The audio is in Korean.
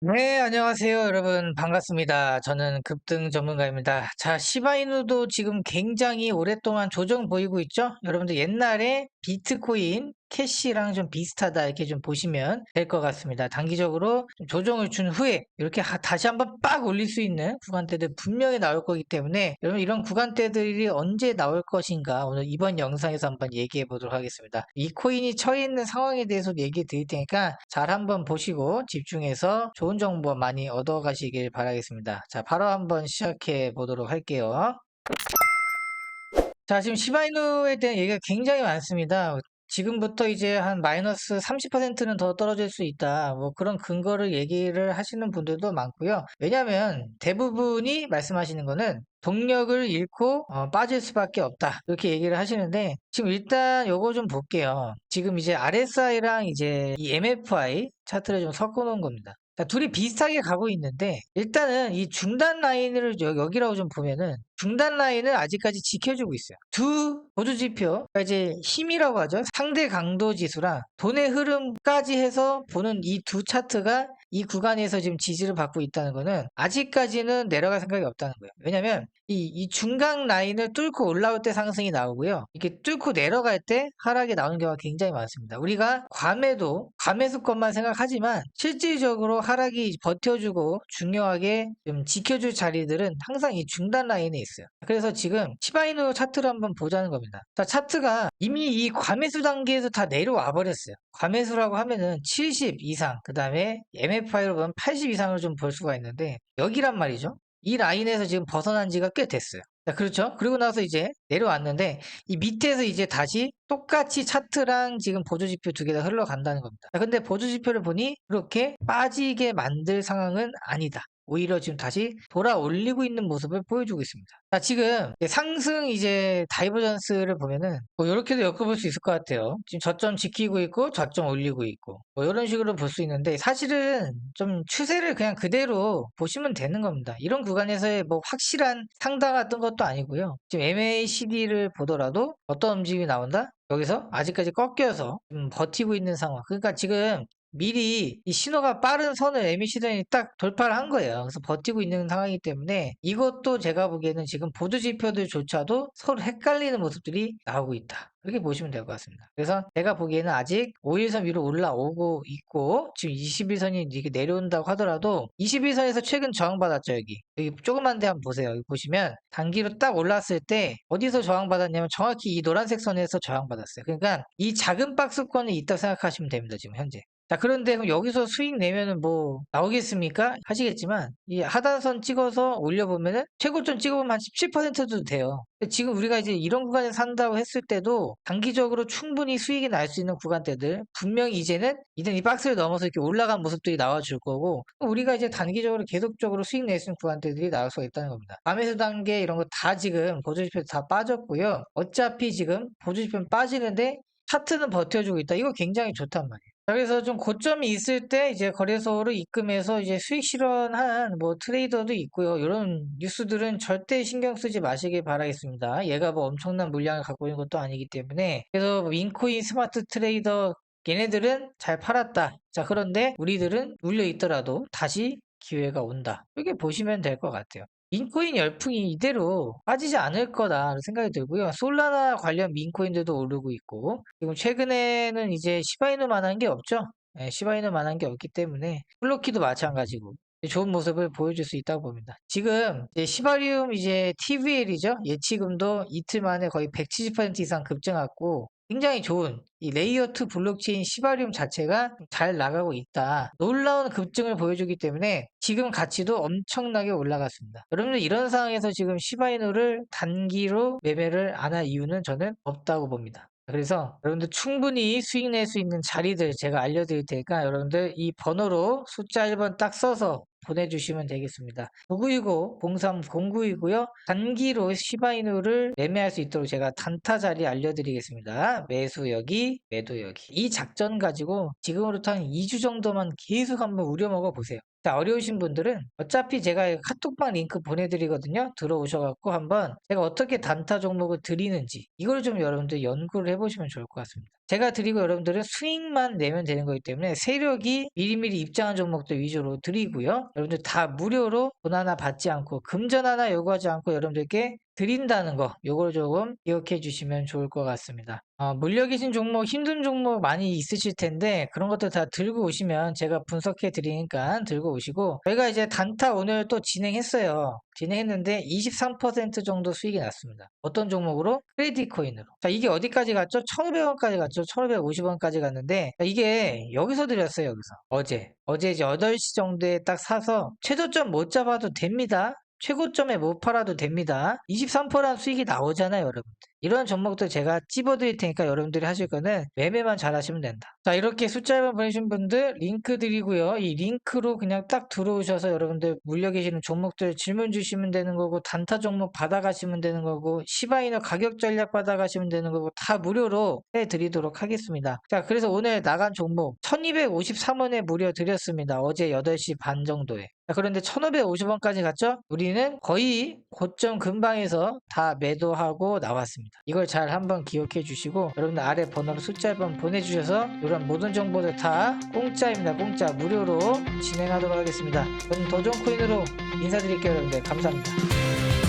네, 안녕하세요, 여러분. 반갑습니다. 저는 급등 전문가입니다. 자, 시바이누도 지금 굉장히 오랫동안 조정 보이고 있죠? 여러분들 옛날에 비트코인, 캐시랑 좀 비슷하다 이렇게 좀 보시면 될 것 같습니다. 단기적으로 좀 조정을 준 후에 이렇게 하- 다시 한번 빡 올릴 수 있는 구간대들 분명히 나올 거기 때문에 여러분 이런 구간대들이 언제 나올 것인가 오늘 이번 영상에서 한번 얘기해 보도록 하겠습니다. 이 코인이 처해 있는 상황에 대해서 얘기해 드릴 테니까 잘 한번 보시고 집중해서 좋은 정보 많이 얻어 가시길 바라겠습니다. 자, 바로 한번 시작해 보도록 할게요. 자, 지금 시바이누에 대한 얘기가 굉장히 많습니다. 지금부터 이제 한 마이너스 30%는 더 떨어질 수 있다. 뭐 그런 근거를 얘기를 하시는 분들도 많고요. 왜냐하면 대부분이 말씀하시는 거는 동력을 잃고 어, 빠질 수밖에 없다. 이렇게 얘기를 하시는데 지금 일단 요거 좀 볼게요. 지금 이제 RSI랑 이제 이 MFI 차트를 좀 섞어 놓은 겁니다. 자, 둘이 비슷하게 가고 있는데 일단은 이 중단 라인을 여- 여기라고 좀 보면은 중단 라인을 아직까지 지켜주고 있어요. 두 보조 지표, 그러니까 이제 힘이라고 하죠. 상대 강도 지수랑 돈의 흐름까지 해서 보는 이 두 차트가 이 구간에서 지금 지지를 받고 있다는 거는 아직까지는 내려갈 생각이 없다는 거예요. 왜냐면 이, 이 중간 라인을 뚫고 올라올 때 상승이 나오고요. 이렇게 뚫고 내려갈 때 하락이 나오는 경우가 굉장히 많습니다. 우리가 괌에도 괌에서것만 생각하지만 실질적으로 하락이 버텨주고 중요하게 좀 지켜줄 자리들은 항상 이 중단 라인에 있어요. 그래서 지금 시바이누 차트를 한번 보자는 겁니다. 자, 차트가 이미 이 과매수 단계에서 다 내려와 버렸어요. 과매수라고 하면은 70 이상, 그 다음에 MFI로 보면 80 이상을 좀 볼 수가 있는데 여기란 말이죠. 이 라인에서 지금 벗어난 지가 꽤 됐어요. 자, 그렇죠. 그리고 나서 이제 내려왔는데 이 밑에서 이제 다시 똑같이 차트랑 지금 보조지표 두 개 다 흘러간다는 겁니다. 자, 근데 보조지표를 보니 그렇게 빠지게 만들 상황은 아니다. 오히려 지금 다시 돌아 올리고 있는 모습을 보여주고 있습니다. 자, 지금 상승 이제 다이버전스를 보면은 뭐 이렇게도 엮어볼 수 있을 것 같아요. 지금 저점 지키고 있고 저점 올리고 있고 뭐 이런 식으로 볼 수 있는데 사실은 좀 추세를 그냥 그대로 보시면 되는 겁니다. 이런 구간에서의 뭐 확실한 상당 같은 것도 아니고요. 지금 MACD를 보더라도 어떤 움직임이 나온다? 여기서 아직까지 꺾여서 좀 버티고 있는 상황. 그러니까 지금 미리 이 신호가 빠른 선을 에미시전이 딱 돌파를 한 거예요. 그래서 버티고 있는 상황이기 때문에 이것도 제가 보기에는 지금 보조 지표들조차도 서로 헷갈리는 모습들이 나오고 있다. 이렇게 보시면 될 것 같습니다. 그래서 제가 보기에는 아직 5일선 위로 올라오고 있고 지금 21선이 이렇게 내려온다고 하더라도 21선에서 최근 저항받았죠 여기 여기 조그만 데 한번 보세요 여기 보시면 단기로 딱 올랐을 때 어디서 저항받았냐면 정확히 이 노란색 선에서 저항받았어요 그러니까 이 작은 박스권이 있다고 생각하시면 됩니다 지금 현재 자, 그런데 그럼 여기서 수익 내면은 뭐 나오겠습니까? 하시겠지만 이 하단선 찍어서 올려보면은 최고점 찍어보면 한 17%도 돼요. 지금 우리가 이제 이런 구간에 산다고 했을 때도 단기적으로 충분히 수익이 날 수 있는 구간대들 분명히 이제는 이젠 이 박스를 넘어서 이렇게 올라간 모습들이 나와줄 거고 우리가 이제 단기적으로 계속적으로 수익 낼 수 있는 구간대들이 나올 수가 있다는 겁니다. 밤에수 단계 이런 거 다 지금 보조지표 다 빠졌고요. 어차피 지금 보조지표는 빠지는데 차트는 버텨주고 있다. 이거 굉장히 좋단 말이에요. 그래서 좀 고점이 있을 때 이제 거래소로 입금해서 이제 수익 실현한 뭐 트레이더도 있고요. 이런 뉴스들은 절대 신경 쓰지 마시길 바라겠습니다. 얘가 뭐 엄청난 물량을 갖고 있는 것도 아니기 때문에 그래서 뭐 윈코인 스마트 트레이더 얘네들은 잘 팔았다. 자, 그런데 우리들은 물려 있더라도 다시 기회가 온다. 이렇게 보시면 될 것 같아요. 민코인 열풍이 이대로 빠지지 않을 거다 생각이 들고요. 솔라나 관련 민코인들도 오르고 있고 지금 최근에는 이제 시바이누만한 게 없죠. 네, 시바이누만한 게 없기 때문에 플로키도 마찬가지고 좋은 모습을 보여줄 수 있다고 봅니다. 지금 시바리움 이제 TVL이죠. 예치금도 이틀 만에 거의 170% 이상 급증했고 굉장히 좋은 이 레이어 2 블록체인 시바리움 자체가 잘 나가고 있다. 놀라운 급증을 보여주기 때문에 지금 가치도 엄청나게 올라갔습니다. 여러분들 이런 상황에서 지금 시바이누를 단기로 매매를 안 할 이유는 저는 없다고 봅니다. 그래서 여러분들 충분히 수익 낼 수 있는 자리들 제가 알려드릴 테니까 여러분들 이 번호로 숫자 1번 딱 써서 보내주시면 되겠습니다. 9919 0309이고요. 단기로 시바이누를 매매할 수 있도록 제가 단타 자리 알려드리겠습니다. 매수 여기, 매도 여기. 이 작전 가지고 지금으로부터 한 2주 정도만 계속 한번 우려먹어 보세요. 자, 어려우신 분들은 어차피 제가 카톡방 링크 보내드리거든요. 들어오셔갖고 한번 제가 어떻게 단타 종목을 드리는지 이걸 좀 여러분들 연구를 해보시면 좋을 것 같습니다. 제가 드리고 여러분들은 수익만 내면 되는 거기 때문에 세력이 미리미리 입장한 종목들 위주로 드리고요. 여러분들 다 무료로 돈 하나 받지 않고 금전 하나 요구하지 않고 여러분들께 드린다는 거 요걸 조금 기억해 주시면 좋을 것 같습니다. 어, 물려 계신 종목 힘든 종목 많이 있으실 텐데 그런 것들 다 들고 오시면 제가 분석해 드리니까 들고 오시고 저희가 이제 단타 오늘 또 진행했어요. 진행했는데 23% 정도 수익이 났습니다. 어떤 종목으로? 크레딧 코인으로. 자, 이게 어디까지 갔죠? 1,500원까지 갔죠? 1,550원까지 갔는데 이게 여기서 드렸어요, 여기서. 어제. 어제 이제 8시 정도에 딱 사서 최저점 못 잡아도 됩니다. 최고점에 못 팔아도 됩니다. 23%란 수익이 나오잖아요, 여러분들. 이런 종목들 제가 찝어드릴 테니까 여러분들이 하실 거는 매매만 잘 하시면 된다. 자, 이렇게 숫자만 보내신 분들 링크 드리고요. 이 링크로 그냥 딱 들어오셔서 여러분들 물려 계시는 종목들 질문 주시면 되는 거고, 단타 종목 받아가시면 되는 거고, 시바이너 가격 전략 받아가시면 되는 거고, 다 무료로 해드리도록 하겠습니다. 자, 그래서 오늘 나간 종목 1253원에 무료 드렸습니다. 어제 8시 반 정도에. 자, 그런데 1550원까지 갔죠? 우리는 거의 고점 근방에서 다 매도하고 나왔 습니다. 이걸 잘 한번 기억해 주시고 여러분들 아래 번호로 숫자 한번 보내주셔서 이런 모든 정보들 다 공짜입니다. 공짜 무료로 진행하도록 하겠습니다. 저는 도전코인으로 인사드릴게요 여러분들 감사합니다.